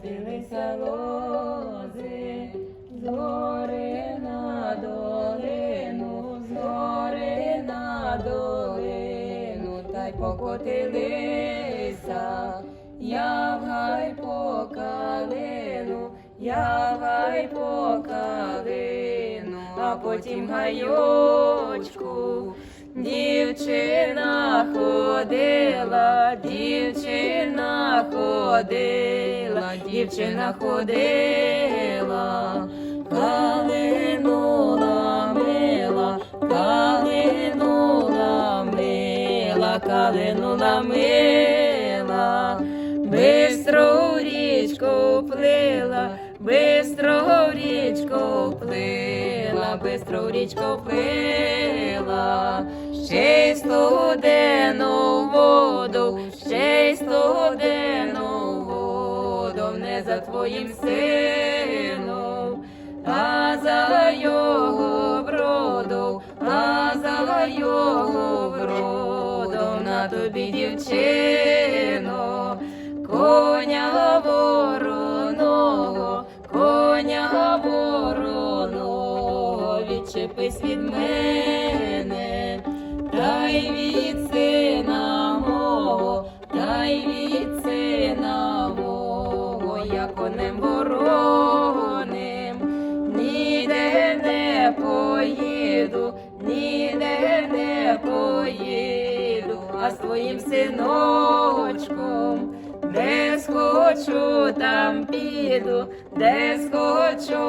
покотилися лози, з на долину, з гори на долину, та й покотилися, я гай по калину, я гай по калину, а потім гайочку. Дівчина ходила, дівчина ходила, дівчина ходила, калину ламила, калину ламила, калину ламила, бистро річку плила, бистро річку плила, бистро в річку плила, ще й ще й студену воду, не за твоїм сином, а за його вроду, а за його вроду, на тобі дівчино, коня вороного, коня вороного, відчепись від мене, та й від сина а з твоїм синочком. Де схочу, там піду, де схочу.